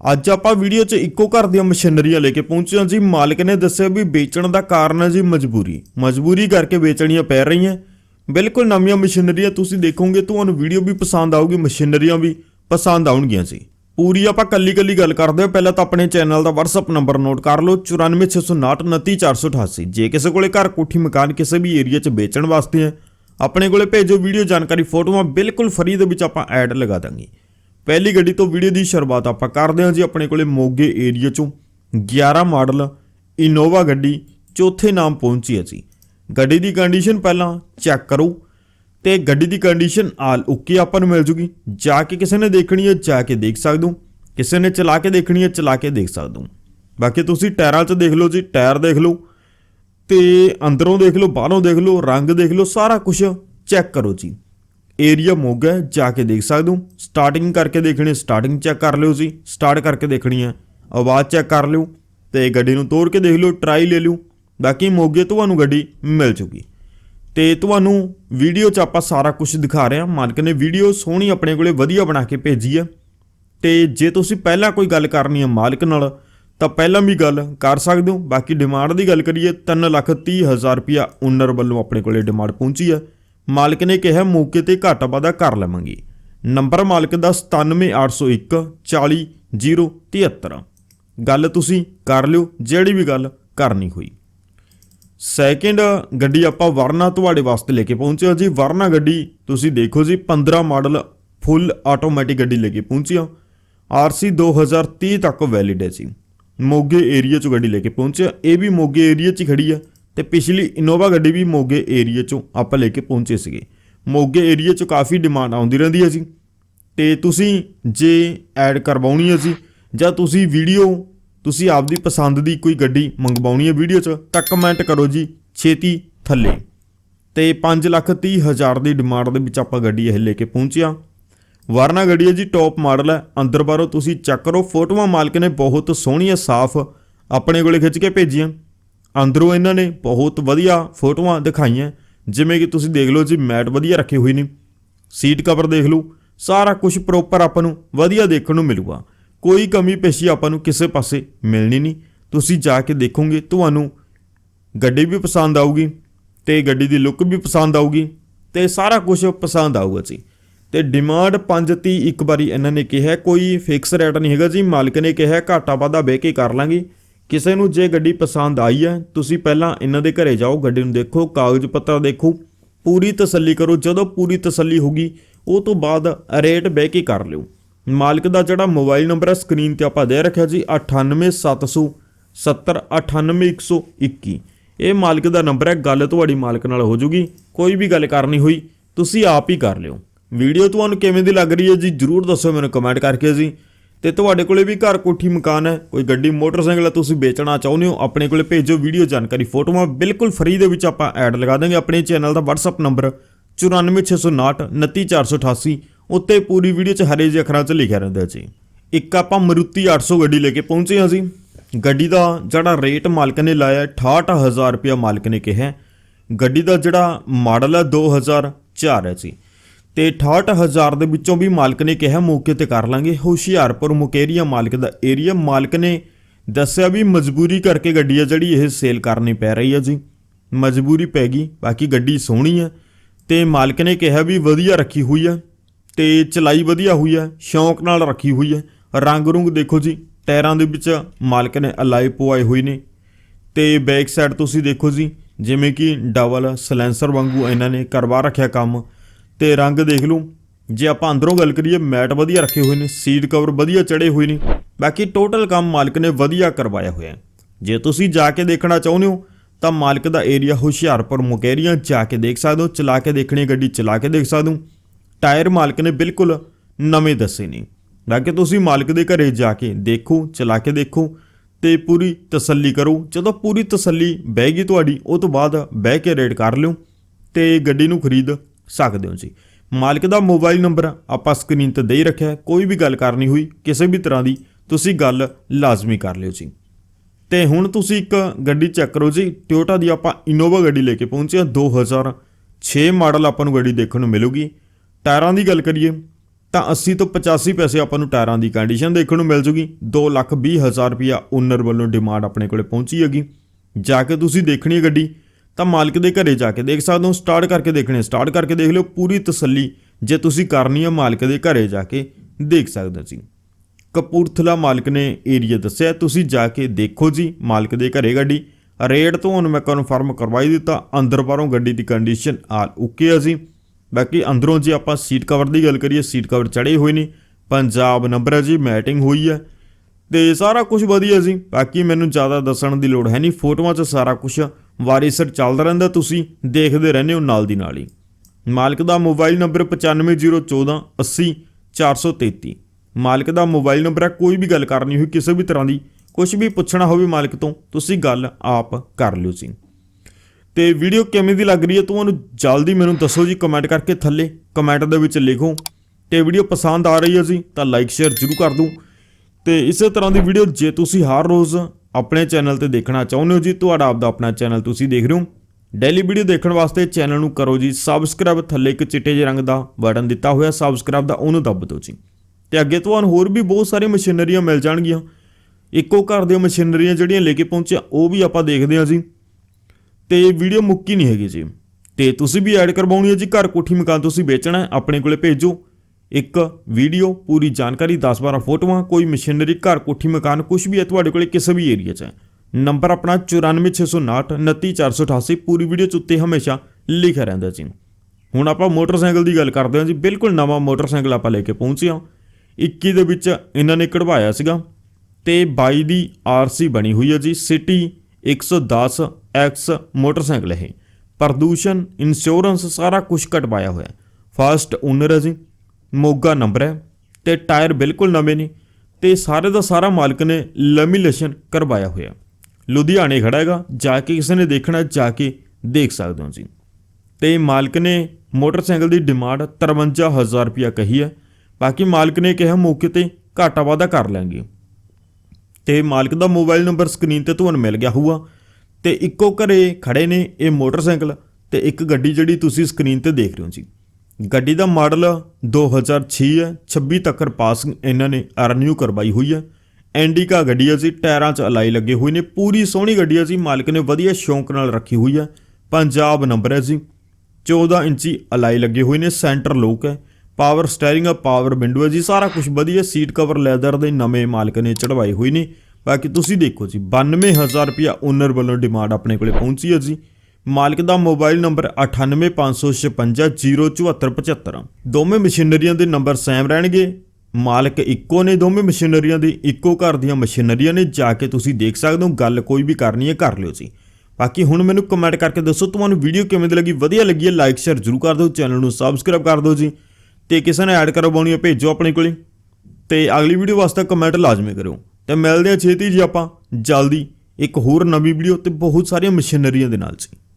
ਅੱਜ ਆਪਾਂ ਵੀਡੀਓ 'ਚ ਇੱਕੋ ਘਰ ਦੀਆਂ ਮਸ਼ੀਨਰੀਆਂ ਲੈ ਕੇ ਪਹੁੰਚੇ ਹਾਂ। ਜੀ, ਮਾਲਕ ਨੇ ਦੱਸਿਆ ਵੀ ਵੇਚਣ ਦਾ ਕਾਰਨ ਹੈ ਜੀ ਮਜਬੂਰੀ। ਮਜਬੂਰੀ ਕਰਕੇ ਵੇਚਣੀਆਂ ਪੈ ਰਹੀਆਂ। ਬਿਲਕੁਲ ਨਵੀਆਂ ਮਸ਼ੀਨਰੀਆਂ ਤੁਸੀਂ ਦੇਖੋਗੇ, ਤੁਹਾਨੂੰ ਵੀਡੀਓ ਵੀ ਪਸੰਦ ਆਊਗੀ, ਮਸ਼ੀਨਰੀਆਂ ਵੀ ਪਸੰਦ ਆਉਣਗੀਆਂ ਜੀ। ਪੂਰੀ ਆਪਾਂ ਕੱਲੀ ਕੱਲੀ ਗੱਲ ਕਰਦੇ ਹਾਂ। ਪਹਿਲਾਂ ਤਾਂ ਆਪਣੇ ਚੈਨਲ ਦਾ WhatsApp ਨੰਬਰ ਨੋਟ ਕਰ ਲਓ 9469299488 ਜੇ ਕਿਸੇ ਕੋਲੇ ਘਰ, ਕੋਠੀ, ਮਕਾਨ ਕਿਸੇ ਵੀ ਏਰੀਆ 'ਚ ਵੇਚਣ ਵਾਸਤੇ ਹੈ, ਆਪਣੇ ਕੋਲੇ ਭੇਜੋ ਵੀਡੀਓ, ਜਾਣਕਾਰੀ, ਫੋਟੋਆਂ ਬਿਲਕੁਲ ਫਰੀ ਦੇ ਵਿੱਚ ਆਪਾਂ ਐਡ ਲਗਾ ਦਾਂਗੇ। ਪਹਿਲੀ ਗੱਡੀ ਤੋਂ ਵੀਡੀਓ ਦੀ ਸ਼ੁਰੂਆਤ ਆਪਾਂ ਕਰਦੇ ਹਾਂ ਜੀ ਆਪਣੇ ਕੋਲੇ ਮੋਗੇ ਏਰੀਆ ਚੋਂ। 11 ਮਾਡਲ ਇਨੋਵਾ ਗੱਡੀ, ਚੌਥੇ ਨਾਮ ਪਹੁੰਚੀ ਹੈ ਜੀ। ਗੱਡੀ ਦੀ ਕੰਡੀਸ਼ਨ ਪਹਿਲਾਂ ਚੈੱਕ ਕਰੋ, ਤੇ ਗੱਡੀ ਦੀ ਕੰਡੀਸ਼ਨ ਆਲ ਓਕੇ ਆਪਾਂ ਨੂੰ ਮਿਲ ਜੂਗੀ। ਜਾ ਕੇ ਕਿਸੇ ਨੇ ਦੇਖਣੀ ਹੈ, ਜਾ ਕੇ ਦੇਖ ਸਕਦੇ ਹੋ। ਕਿਸੇ ਨੇ ਚਲਾ ਕੇ ਦੇਖਣੀ ਹੈ, ਚਲਾ ਕੇ ਦੇਖ ਸਕਦੇ ਹੋ। ਬਾਕੀ ਤੁਸੀਂ ਟਾਇਰਾਂ 'ਚ ਦੇਖ ਲਓ ਜੀ, ਟਾਇਰ ਦੇਖ ਲਓ, ਤੇ ਅੰਦਰੋਂ ਦੇਖ ਲਓ, ਬਾਹਰੋਂ ਦੇਖ ਲਓ, ਰੰਗ ਦੇਖ ਲਓ, ਸਾਰਾ ਕੁਝ ਚੈੱਕ ਕਰੋ ਜੀ। ਏਰੀਆ ਮੋਗਾ ਹੈ, ਜਾ ਕੇ ਦੇਖ ਸਕਦੇ ਹੋ। ਸਟਾਰਟਿੰਗ ਕਰਕੇ ਦੇਖਣੀ ਸਟਾਰਟਿੰਗ ਚੈੱਕ ਕਰ ਲਿਓ ਜੀ ਸਟਾਰਟ ਕਰਕੇ ਦੇਖਣੀ ਹੈ। ਆਵਾਜ਼ ਚੈੱਕ ਕਰ ਲਿਓ ਤੇ ਗੱਡੀ ਨੂੰ ਤੋੜ ਕੇ ਦੇਖ ਲਿਓ ਟਰਾਈ ਲੈ ਲਿਓ। ਬਾਕੀ ਮੋਗੇ ਤੁਹਾਨੂੰ ਗੱਡੀ ਮਿਲ ਜੂਗੀ। ਤੇ ਤੁਹਾਨੂੰ ਵੀਡੀਓ 'ਚ ਆਪਾਂ ਸਾਰਾ ਕੁਝ ਦਿਖਾ ਰਹੇ ਹਾਂ। ਮਾਲਕ ਨੇ ਵੀਡੀਓ ਸੋਹਣੀ ਆਪਣੇ ਕੋਲੇ ਵਧੀਆ ਬਣਾ ਕੇ ਭੇਜੀ ਹੈ। ਤੇ ਜੇ ਤੁਸੀਂ ਪਹਿਲਾਂ ਕੋਈ ਗੱਲ ਕਰਨੀ ਹੈ ਮਾਲਕ ਨਾਲ ਤਾਂ ਪਹਿਲਾਂ ਵੀ ਗੱਲ ਕਰ ਸਕਦੇ ਹੋ। ਬਾਕੀ ਡਿਮਾਂਡ ਦੀ ਗੱਲ ਕਰੀਏ 330000 ਰੁਪਿਆ ਓਨਰ ਵੱਲੋਂ ਆਪਣੇ ਕੋਲੇ ਡਿਮਾਂਡ ਪਹੁੰਚੀ ਹੈ। ਮਾਲਕ ਨੇ ਕਿਹਾ, ਮੌਕੇ ਤੇ ਘਾਟਾ ਵਾਧਾ ਕਰ ਲਵਾਂਗੇ। ਨੰਬਰ ਮਾਲਕ ਦਾ 97801 40073 ਗੱਲ ਤੁਸੀਂ ਕਰ ਲਿਓ, ਜਿਹੜੀ ਵੀ ਗੱਲ ਕਰਨੀ ਹੋਈ। ਸੈਕਿੰਡ ਗੱਡੀ ਆਪਾਂ ਵਰਨਾ ਤੁਹਾਡੇ ਵਾਸਤੇ ਲੈ ਕੇ ਪਹੁੰਚਿਆ ਜੀ। ਵਰਨਾ ਗੱਡੀ ਤੁਸੀਂ ਦੇਖੋ ਜੀ 15 ਮਾਡਲ ਫੁੱਲ ਆਟੋਮੈਟਿਕ ਗੱਡੀ ਲੈ ਕੇ ਪਹੁੰਚੇ ਹਾਂ। ਆਰਸੀ 2030 ਤੱਕ ਵੈਲਿਡ ਹੈ ਜੀ। ਮੋਗੇ ਏਰੀਆ ਚੋਂ ਗੱਡੀ ਲੈ ਕੇ ਪਹੁੰਚਿਆ ਇਹ ਵੀ ਮੋਗੇ ਏਰੀਆ 'ਚ ਹੀ ਖੜੀ ਹੈ ਤੇ ਪਿਛਲੀ ਇਨੋਵਾ ਗੱਡੀ ਵੀ ਮੋਗੇ ਏਰੀਆ ਚੋਂ ਆਪਾਂ ਲੈ ਕੇ ਪਹੁੰਚੇ ਸੀਗੇ। ਮੋਗੇ ਏਰੀਆ 'ਚੋਂ ਕਾਫੀ ਡਿਮਾਂਡ ਆਉਂਦੀ ਰਹਿੰਦੀ ਹੈ ਜੀ। ਤੇ ਤੁਸੀਂ ਜੇ ਐਡ ਕਰਵਾਉਣੀ ਹੈ ਜੀ, ਜਾਂ ਤੁਸੀਂ ਵੀਡੀਓ ਤੁਸੀਂ ਆਪਦੀ ਪਸੰਦ ਦੀ ਕੋਈ ਗੱਡੀ ਮੰਗਵਾਉਣੀ ਹੈ ਵੀਡੀਓ 'ਚ, ਤਾਂ ਕਮੈਂਟ ਕਰੋ ਜੀ, ਛੇਤੀ ਥੱਲੇ। ਤੇ 530000 ਦੀ ਡਿਮਾਂਡ ਦੇ ਵਿੱਚ ਆਪਾਂ ਗੱਡੀ ਇਹ ਲੈ ਕੇ ਪਹੁੰਚਿਆ ਵਰਨਾ ਗੱਡੀ ਹੈ ਜੀ ਟੌਪ ਮਾਡਲ ਹੈ। ਅੰਦਰ ਬਾਹਰੋਂ ਤੁਸੀਂ ਚੈੱਕ ਕਰੋ, ਫੋਟੋਆਂ ਮਾਲਕ ਨੇ ਬਹੁਤ ਸੋਹਣੀਆਂ, ਸਾਫ਼ ਆਪਣੇ ਕੋਲੇ ਖਿੱਚ ਕੇ ਭੇਜੀਆਂ। ਅੰਦਰੋਂ ਇਹਨਾਂ ਨੇ ਬਹੁਤ ਵਧੀਆ ਫੋਟੋਆਂ ਦਿਖਾਈਆਂ। ਜਿਵੇਂ ਕਿ ਤੁਸੀਂ ਦੇਖ ਲਓ ਜੀ, ਮੈਟ ਵਧੀਆ ਰੱਖੇ ਹੋਏ ਨੇ। ਸੀਟ ਕਵਰ ਦੇਖ ਲਓ, ਸਾਰਾ ਕੁਝ ਪ੍ਰੋਪਰ ਆਪਾਂ ਨੂੰ ਵਧੀਆ ਦੇਖਣ ਨੂੰ ਮਿਲੂਗਾ। ਕੋਈ ਕਮੀ ਪੇਸ਼ੀ ਆਪਾਂ ਨੂੰ ਕਿਸੇ ਪਾਸੇ ਮਿਲਣੀ ਨਹੀਂ। ਤੁਸੀਂ ਜਾ ਕੇ ਦੇਖੋਗੇ, ਤੁਹਾਨੂੰ ਗੱਡੀ ਵੀ ਪਸੰਦ ਆਊਗੀ ਤੇ ਗੱਡੀ ਦੀ ਲੁੱਕ ਵੀ ਪਸੰਦ ਆਊਗੀ ਤੇ ਸਾਰਾ ਕੁਝ ਪਸੰਦ ਆਊਗਾ ਜੀ। ਤੇ ਡਿਮਾਂਡ 530 ਇੱਕ ਵਾਰੀ ਇਹਨਾਂ ਨੇ ਕਿਹਾ, ਕੋਈ ਫਿਕਸ ਰੇਟ ਨਹੀਂ ਹੈਗਾ ਜੀ। ਮਾਲਕ ਨੇ ਕਿਹਾ, ਘਾਟਾ ਵਾਧਾ ਬਹਿ ਕੇ ਕਰ ਲਾਂਗੇ। ਕਿਸੇ ਨੂੰ ਜੇ ਗੱਡੀ ਪਸੰਦ ਆਈ ਹੈ, ਤੁਸੀਂ ਪਹਿਲਾਂ ਇਹਨਾਂ ਦੇ ਘਰੇ ਜਾਓ, ਗੱਡੀ ਨੂੰ ਦੇਖੋ, ਕਾਗਜ਼ ਪੱਤਰ ਦੇਖੋ, ਪੂਰੀ ਤਸੱਲੀ ਕਰੋ, ਜਦੋਂ ਪੂਰੀ ਤਸੱਲੀ ਹੋਗੀ ਉਹ ਤੋਂ ਬਾਅਦ ਰੇਟ ਬਹਿ ਕੇ ਕਰ ਲਿਓ। ਮਾਲਕ ਦਾ ਜਿਹੜਾ ਮੋਬਾਈਲ ਨੰਬਰ ਹੈ, ਸਕਰੀਨ ਤੇ ਆਪਾਂ ਦੇ ਰੱਖਿਆ ਜੀ 9870798121 ਇਹ ਮਾਲਕ ਦਾ ਨੰਬਰ ਹੈ, ਗੱਲ ਤੁਹਾਡੀ ਮਾਲਕ ਨਾਲ ਹੋ ਜੂਗੀ, ਕੋਈ ਵੀ ਗੱਲ ਕਰਨੀ ਹੋਈ, ਤੁਸੀਂ ਆਪ ਹੀ ਕਰ ਲਿਓ। ਵੀਡੀਓ ਤੁਹਾਨੂੰ ਕਿਵੇਂ ਦੀ ਲੱਗ ਰਹੀ ਹੈ ਜੀ, ਜਰੂਰ ਦੱਸੋ ਮੈਨੂੰ ਕਮੈਂਟ ਕਰਕੇ ਜੀ। ਤੇ ਤੁਹਾਡੇ ਕੋਲੇ ਵੀ ਘਰ ਕੋਠੀ ਮਕਾਨ ਹੈ। ਕੋਈ ਗੱਡੀ, ਮੋਟਰਸਾਈਕਲ ਹੈ, ਤੁਸੀਂ ਵੇਚਣਾ ਚਾਹੁੰਦੇ ਹੋ, ਆਪਣੇ ਕੋਲੇ ਭੇਜੋ ਵੀਡੀਓ ਜਾਣਕਾਰੀ। ਫੋਟੋਆਂ ਬਿਲਕੁਲ ਫ੍ਰੀ ਦੇ ਵਿੱਚ ਆਪਾਂ ਐਡ ਲਗਾ ਦਾਂਗੇ। ਆਪਣੇ ਚੈਨਲ ਦਾ WhatsApp ਨੰਬਰ 9469 29488 ਉੱਤੇ ਪੂਰੀ ਵੀਡੀਓ 'ਚ ਹਰੇ ਜਿਹੇ ਅੱਖਰਾਂ 'ਚ ਲਿਖਿਆ ਰਹਿੰਦਾ ਜੀ। ਇੱਕ ਆਪਾਂ ਮਰੂਤੀ 800 ਗੱਡੀ ਲੈ ਕੇ ਪਹੁੰਚੇ ਹਾਂ ਜੀ। ਗੱਡੀ ਦਾ ਜਿਹੜਾ ਰੇਟ ਮਾਲਕ ਨੇ ਲਾਇਆ 68000 ਰੁਪਇਆ ਮਾਲਕ ਨੇ ਕਿਹਾ। ਗੱਡੀ ਦਾ ਜਿਹੜਾ ਮਾਡਲ ਹੈ 2004 ਹੈ ਜੀ। ਤੇ 68000 ਦੇ ਵਿੱਚੋਂ ਵੀ ਮਾਲਕ ਨੇ ਕਿਹਾ, ਮੌਕੇ ਤੇ ਕਰ ਲਾਂਗੇ। ਹੁਸ਼ਿਆਰਪੁਰ ਮੁਕੇਰੀਆ ਮਾਲਕ ਦਾ ਏਰੀਆ ਮਾਲਕ ਨੇ ਦੱਸਿਆ ਵੀ ਮਜਬੂਰੀ ਕਰਕੇ ਗੱਡੀ ਆ ਜਿਹੜੀ ਇਹ ਸੇਲ ਕਰਨੀ ਪੈ ਰਹੀ ਆ ਜੀ। ਮਜਬੂਰੀ ਪੈ ਗਈ, ਬਾਕੀ ਗੱਡੀ ਸੋਹਣੀ ਹੈ ਤੇ ਮਾਲਕ ਨੇ ਕਿਹਾ ਵੀ ਵਧੀਆ ਰੱਖੀ ਹੋਈ ਆ ਤੇ ਚਲਾਈ ਵਧੀਆ ਹੋਈ ਆ, ਸ਼ੌਂਕ ਨਾਲ ਰੱਖੀ ਹੋਈ ਹੈ ਰੰਗ ਰੁੰਗ ਦੇਖੋ ਜੀ, ਟਾਇਰਾਂ ਦੇ ਵਿੱਚ ਮਾਲਕ ਨੇ ਅਲਾਈ ਪਵਾਏ ਹੋਏ ਨੇ ਤੇ ਬੈਕ ਸਾਈਡ ਤੁਸੀਂ ਦੇਖੋ ਜੀ, ਜਿਵੇਂ ਕਿ ਡਬਲ ਸਲੈਂਸਰ ਵਾਂਗੂ ਇਹਨਾਂ ਨੇ ਕਰਵਾ ਰੱਖਿਆ ਕੰਮ। ਤੇ ਰੰਗ ਦੇਖ ਲਓ ਜੇ ਆਪਾਂ ਅੰਦਰੋਂ ਗੱਲ ਕਰੀਏ, ਮੈਟ ਵਧੀਆ ਰੱਖੇ ਹੋਏ ਨੇ ਸੀਟ ਕਵਰ ਵਧੀਆ ਚੜੇ ਹੋਏ ਨੇ। ਬਾਕੀ ਟੋਟਲ ਕੰਮ ਮਾਲਕ ਨੇ ਵਧੀਆ ਕਰਵਾਇਆ ਹੋਇਆ ਹੈ। ਜੇ ਤੁਸੀਂ ਜਾ ਕੇ ਦੇਖਣਾ ਚਾਹੁੰਦੇ ਹੋ, ਤਾਂ ਮਾਲਕ ਦਾ ਏਰੀਆ ਹੁਸ਼ਿਆਰਪੁਰ ਮੁਕੇਰੀਆਂ ਜਾ ਕੇ ਦੇਖ ਸਕਦੇ ਹੋ, ਚਲਾ ਕੇ ਦੇਖਣੀ ਗੱਡੀ, ਚਲਾ ਕੇ ਦੇਖ ਸਕਦੇ ਹੋ। ਟਾਇਰ ਮਾਲਕ ਨੇ ਬਿਲਕੁਲ ਨਵੇਂ ਦੱਸੇ ਨੇ। ਬਾਕੀ ਤੁਸੀਂ ਮਾਲਕ ਦੇ ਘਰੇ ਜਾ ਕੇ ਦੇਖੋ, ਚਲਾ ਕੇ ਦੇਖੋ ਤੇ ਪੂਰੀ ਤਸੱਲੀ ਕਰੋ। ਜਦੋਂ ਪੂਰੀ ਤਸੱਲੀ ਬਹਿ ਗਈ ਤੁਹਾਡੀ, ਉਹ ਤੋਂ ਬਾਅਦ ਬਹਿ ਕੇ ਰੇਟ ਕਰ ਲਿਓ ਤੇ ਗੱਡੀ ਨੂੰ ਖਰੀਦ ਸਕਦੇ ਹੋ ਜੀ ਮਾਲਕ ਦਾ ਮੋਬਾਈਲ ਨੰਬਰ ਆਪਾਂ ਸਕਰੀਨ ਤੇ ਦੇ ਹੀ। ਰੱਖਿਆ ਕੋਈ ਵੀ ਗੱਲ ਕਰਨੀ ਹੋਈ, ਕਿਸੇ ਵੀ ਤਰ੍ਹਾਂ ਦੀ, ਤੁਸੀਂ ਗੱਲ ਲਾਜ਼ਮੀ ਕਰ ਲਿਓ ਜੀ। ਤੇ ਹੁਣ ਤੁਸੀਂ ਇੱਕ ਗੱਡੀ ਚੈੱਕ ਕਰੋ ਜੀ। ਟੋਯੋਟਾ ਦੀ ਆਪਾਂ ਇਨੋਵਾ ਗੱਡੀ ਲੈ ਕੇ ਪਹੁੰਚੇ ਹਾਂ। 2006 ਮਾਡਲ ਆਪਾਂ ਨੂੰ ਗੱਡੀ ਦੇਖਣ ਨੂੰ ਮਿਲੂਗੀ। ਟਾਇਰਾਂ ਦੀ ਗੱਲ ਕਰੀਏ, ਤਾਂ 80 ਤੋਂ 85 ਪੈਸੇ ਆਪਾਂ ਨੂੰ ਟਾਇਰਾਂ ਦੀ ਕੰਡੀਸ਼ਨ ਦੇਖਣ ਨੂੰ ਮਿਲ ਜੂਗੀ। 220000 ਰੁਪਿਆ ਓਨਰ ਵੱਲੋਂ ਡਿਮਾਂਡ ਆਪਣੇ ਕੋਲੇ ਪਹੁੰਚੀ ਹੈਗੀ। ਜਾ ਕੇ ਤੁਸੀਂ ਦੇਖਣੀ ਹੈ ਗੱਡੀ। ਤਾਂ ਮਾਲਕ ਦੇ ਘਰੇ ਜਾ ਕੇ ਦੇਖ ਸਕਦੇ ਹੋ ਸਟਾਰਟ ਕਰਕੇ ਦੇਖਣੇ ਸਟਾਰਟ ਕਰਕੇ ਦੇਖ ਲਿਓ, ਪੂਰੀ ਤਸੱਲੀ ਜੇ ਤੁਸੀਂ ਕਰਨੀ ਹੈ ਮਾਲਕ ਦੇ ਘਰੇ ਜਾ ਕੇ ਦੇਖ ਸਕਦੇ ਹੋ ਜੀ। ਕਪੂਰਥਲਾ ਮਾਲਕ ਨੇ ਏਰੀਆ ਦੱਸਿਆ, ਤੁਸੀਂ ਜਾ ਕੇ ਦੇਖੋ ਜੀ ਮਾਲਕ ਦੇ ਘਰੇ ਗੱਡੀ। ਰੇਟ ਤੁਹਾਨੂੰ ਮੈਂ ਕਨਫਰਮ ਕਰਵਾਈ ਦਿੱਤਾ, ਅੰਦਰ ਬਾਹਰੋਂ ਗੱਡੀ ਦੀ ਕੰਡੀਸ਼ਨ ਆਲ ਓਕੇ ਆ ਜੀ। ਬਾਕੀ ਅੰਦਰੋਂ ਜੇ ਆਪਾਂ ਸੀਟ ਕਵਰ ਦੀ ਗੱਲ ਕਰੀਏ ਸੀਟ ਕਵਰ ਚੜੇ ਹੋਏ ਨੇ, ਪੰਜਾਬ ਨੰਬਰ ਹੈ ਜੀ ਮੈਟਿੰਗ ਹੋਈ ਹੈ ਤੇ ਸਾਰਾ ਕੁਝ ਵਧੀਆ ਜੀ, ਬਾਕੀ ਮੈਨੂੰ ਜ਼ਿਆਦਾ ਦੱਸਣ ਦੀ ਲੋੜ ਹੈ ਨਹੀਂ, ਫੋਟੋਆਂ 'ਚ ਸਾਰਾ ਕੁਝ ਵਾਰੀਸਰ ਚੱਲਦਾ ਰਹਿੰਦਾ ਤੁਸੀਂ, ਦੇਖਦੇ ਰਹਿੰਦੇ ਹੋ ਨਾਲ ਦੀ ਨਾਲ ਹੀ। ਮਾਲਕ ਦਾ ਮੋਬਾਈਲ ਨੰਬਰ 9501480433 433 ਮਾਲਕ ਦਾ ਮੋਬਾਈਲ ਨੰਬਰ ਹੈ, ਕੋਈ ਵੀ ਗੱਲ ਕਰਨੀ ਹੋਈ, ਕਿਸੇ ਵੀ ਤਰ੍ਹਾਂ ਦੀ ਕੁਝ ਵੀ ਪੁੱਛਣਾ ਹੋਵੇ ਮਾਲਕ ਤੋਂ, ਤੁਸੀਂ ਗੱਲ ਆਪ ਕਰ ਲਿਓ ਜੀ ਤੇ ਵੀਡੀਓ ਕਿਵੇਂ ਦੀ ਲੱਗ ਰਹੀ ਹੈ ਤੁਹਾਨੂੰ ਜਲਦੀ ਮੈਨੂੰ ਦੱਸੋ ਜੀ ਕਮੈਂਟ ਕਰਕੇ ਥੱਲੇ ਕਮੈਂਟ ਦੇ ਵਿੱਚ ਲਿਖੋ। ਤੇ ਵੀਡੀਓ ਪਸੰਦ ਆ ਰਹੀ ਹੈ ਜੀ, ਤਾਂ ਲਾਈਕ ਸ਼ੇਅਰ ਜ਼ਰੂਰ ਕਰ ਦਿਓ। ਤੇ ਇਸੇ ਤਰ੍ਹਾਂ ਦੀ ਵੀਡੀਓ ਜੇ ਤੁਸੀਂ ਹਰ ਰੋਜ਼ ਆਪਣੇ ਚੈਨਲ ਤੇ ਦੇਖਣਾ ਚਾਹੁੰਦੇ ਹੋ ਜੀ, ਤੁਹਾਡਾ ਆਪਦਾ ਆਪਣਾ ਚੈਨਲ ਤੁਸੀਂ ਦੇਖ ਰਹੇ ਹੋ। ਡੇਲੀ ਵੀਡੀਓ ਦੇਖਣ ਵਾਸਤੇ ਚੈਨਲ ਨੂੰ ਕਰੋ ਜੀ ਸਬਸਕ੍ਰਾਈਬ ਥੱਲੇ ਇੱਕ ਚਿੱਟੇ ਜਿਹੇ ਰੰਗ ਦਾ ਬਟਨ ਦਿੱਤਾ ਹੋਇਆ ਸਬਸਕ੍ਰਾਈਬ ਦਾ, ਉਹਨੂੰ ਦੱਬ ਦਿਓ ਜੀ। ਤੇ ਅੱਗੇ ਤੁਹਾਨੂੰ ਹੋਰ ਵੀ ਬਹੁਤ ਸਾਰੀਆਂ ਮਸ਼ੀਨਰੀਆਂ ਮਿਲ ਜਾਣਗੀਆਂ। ਇੱਕੋ ਘਰ ਦੀਆਂ ਮਸ਼ੀਨਰੀਆਂ ਜਿਹੜੀਆਂ ਲੈ ਕੇ ਪਹੁੰਚਿਆ, ਉਹ ਵੀ ਆਪਾਂ ਦੇਖਦੇ ਹਾਂ ਜੀ। ਤੇ ਵੀਡੀਓ ਮੁੱਕੀ ਨਹੀਂ ਹੈਗੀ ਜੀ। ਤੇ ਤੁਸੀਂ ਵੀ ਐਡ ਕਰਵਾਉਣੀ ਹੈ ਜੀ, ਘਰ ਕੋਠੀ ਮਕਾਨ ਤੁਸੀਂ ਵੇਚਣਾ ਆਪਣੇ ਕੋਲੇ ਭੇਜੋ। ਇੱਕ ਵੀਡੀਓ, ਪੂਰੀ ਜਾਣਕਾਰੀ 10-12 ਫੋਟੋਆਂ, ਕੋਈ ਮਸ਼ੀਨਰੀ, ਘਰ, ਕੋਠੀ, ਮਕਾਨ ਕੁਝ ਵੀ ਹੈ, ਤੁਹਾਡੇ ਕੋਲੇ ਕਿਸੇ ਵੀ ਏਰੀਆ 'ਚ ਹੈ। ਨੰਬਰ ਆਪਣਾ 94659 29488 ਪੂਰੀ ਵੀਡੀਓ 'ਚ ਉੱਤੇ ਹਮੇਸ਼ਾ ਲਿਖਿਆ ਰਹਿੰਦਾ ਜੀ। ਹੁਣ ਆਪਾਂ ਮੋਟਰਸਾਈਕਲ ਦੀ ਗੱਲ ਕਰਦੇ ਹਾਂ ਜੀ, ਬਿਲਕੁਲ ਨਵਾਂ ਮੋਟਰਸਾਈਕਲ ਆਪਾਂ ਲੈ ਕੇ ਪਹੁੰਚੇ ਹਾਂ। 21 ਦੇ ਵਿੱਚ ਇਹਨਾਂ ਨੇ ਕਢਵਾਇਆ ਸੀਗਾ ਤੇ 22 ਦੀ ਆਰਸੀ ਬਣੀ ਹੋਈ ਹੈ ਜੀ, ਸਿਟੀ 110 ਐਕਸ ਮੋਟਰਸਾਈਕਲ ਇਹ। ਪ੍ਰਦੂਸ਼ਣ ਇੰਸ਼ੋਰੈਂਸ ਸਾਰਾ ਕੁਝ ਕਟਵਾਇਆ ਹੋਇਆ। ਫਸਟ ਓਨਰ ਹੈ ਜੀ। ਮੋਗਾ ਨੰਬਰ ਹੈ ਤੇ ਟਾਇਰ ਬਿਲਕੁਲ ਨਵੇਂ ਨੇ ਤੇ ਸਾਰੇ ਦਾ ਸਾਰਾ ਮਾਲਕ ਨੇ ਲੈਮੀਨੇਸ਼ਨ ਕਰਵਾਇਆ ਹੋਇਆ। ਲੁਧਿਆਣੇ ਖੜਾ ਹੈਗਾ, ਜਾ ਕੇ ਕਿਸੇ ਨੇ ਦੇਖਣਾ, ਜਾ ਕੇ ਦੇਖ ਸਕਦੇ ਹੋ ਜੀ। ਤੇ ਮਾਲਕ ਨੇ ਮੋਟਰਸਾਈਕਲ ਦੀ ਡਿਮਾਂਡ 53000 ਰੁਪਇਆ ਕਹੀ ਹੈ। ਬਾਕੀ ਮਾਲਕ ਨੇ ਕਿਹਾ ਮੌਕੇ ਤੇ ਘਾਟਾ ਵਾਧਾ ਕਰ ਲਾਂਗੇ। ਤੇ ਮਾਲਕ ਦਾ ਮੋਬਾਈਲ ਨੰਬਰ ਸਕਰੀਨ ਤੇ ਤੁਹਾਨੂੰ ਮਿਲ ਗਿਆ ਹੋਊਗਾ। ਤੇ ਇੱਕੋ ਘਰੇ ਖੜੇ ਨੇ ਇਹ ਮੋਟਰਸਾਈਕਲ ਤੇ ਇੱਕ ਗੱਡੀ ਜਿਹੜੀ ਤੁਸੀਂ ਸਕਰੀਨ ਤੇ ਦੇਖ ਰਹੇ ਹੋ ਜੀ। ਗੱਡੀ ਦਾ ਮਾਡਲ 2006 ਹੈ 26 ਤੱਕ ਪਾਸ ਇਹਨਾਂ ਨੇ ਰਿਨਿਊ ਕਰਵਾਈ ਹੋਈ ਹੈ। ਐਂਡੀਕਾ ਗੱਡੀ ਹੈ ਜੀ ਟਾਇਰਾਂ 'ਚ ਅਲਾਈ ਲੱਗੇ ਹੋਏ ਨੇ, ਪੂਰੀ ਸੋਹਣੀ ਗੱਡੀ ਹੈ ਜੀ ਮਾਲਕ ਨੇ ਵਧੀਆ ਸ਼ੌਂਕ ਨਾਲ ਰੱਖੀ ਹੋਈ ਹੈ। ਪੰਜਾਬ ਨੰਬਰ ਹੈ ਜੀ। 14 ਇੰਚੀ ਅਲਾਈ ਲੱਗੇ ਹੋਏ ਨੇ, ਸੈਂਟਰ ਲੋਕ ਹੈ। ਪਾਵਰ ਸਟੀਅਰਿੰਗ ਆ ਪਾਵਰ ਵਿੰਡੋ ਹੈ ਜੀ, ਸਾਰਾ ਕੁਝ ਵਧੀਆ, ਸੀਟ ਕਵਰ, ਲੈਦਰ ਦੇ ਨਵੇਂ ਮਾਲਕ ਨੇ ਚੜਵਾਏ ਹੋਏ ਨੇ। ਬਾਕੀ ਤੁਸੀਂ ਦੇਖੋ ਜੀ 92000 ਰੁਪਇਆ ਓਨਰ ਵੱਲੋਂ ਡਿਮਾਂਡ ਆਪਣੇ ਕੋਲੇ ਪਹੁੰਚੀ ਹੈ ਜੀ। ਮਾਲਕ ਦਾ ਮੋਬਾਈਲ ਨੰਬਰ 9855507475 ਦੋਵੇਂ ਮਸ਼ੀਨਰੀਆਂ ਦੇ ਨੰਬਰ ਸੈਮ ਰਹਿਣਗੇ। ਮਾਲਕ ਇੱਕੋ ਨੇ ਦੋਵੇਂ ਮਸ਼ੀਨਰੀਆਂ ਦੇ ਇੱਕੋ ਘਰ ਦੀਆਂ ਮਸ਼ੀਨਰੀਆਂ ਨੇ, ਜਾ ਕੇ ਤੁਸੀਂ ਦੇਖ ਸਕਦੇ ਹੋ, ਗੱਲ ਕੋਈ ਵੀ ਕਰਨੀ ਹੈ, ਕਰ ਲਿਓ ਜੀ। ਬਾਕੀ ਹੁਣ ਮੈਨੂੰ ਕਮੈਂਟ ਕਰਕੇ ਦੱਸੋ, ਤੁਹਾਨੂੰ ਵੀਡੀਓ ਕਿਵੇਂ ਦੀ ਲੱਗੀ? ਵਧੀਆ ਲੱਗੀ ਹੈ ਲਾਈਕ ਸ਼ੇਅਰ ਜ਼ਰੂਰ ਕਰ ਦਿਓ ਚੈਨਲ ਨੂੰ ਸਬਸਕ੍ਰਾਈਬ ਕਰ ਦਿਓ ਜੀ। ਤੇ ਕਿਸੇ ਨੇ ਐਡ ਕਰਵਾਉਣੀ ਹੈ, ਭੇਜੋ ਆਪਣੇ ਕੋਲੇ। ਤੇ ਅਗਲੀ ਵੀਡੀਓ ਵਾਸਤੇ ਕਮੈਂਟ ਲਾਜ਼ਮੀ ਕਰਿਓ। ਤੇ ਮਿਲਦੇ ਆ ਛੇਤੀ ਜੀ ਆਪਾਂ, ਜਲਦੀ ਇੱਕ ਹੋਰ ਨਵੀਂ ਵੀਡੀਓ ਤੇ ਬਹੁਤ ਸਾਰੀਆਂ ਮਸ਼ੀਨਰੀਆਂ ਦੇ ਨਾਲ ਜੀ।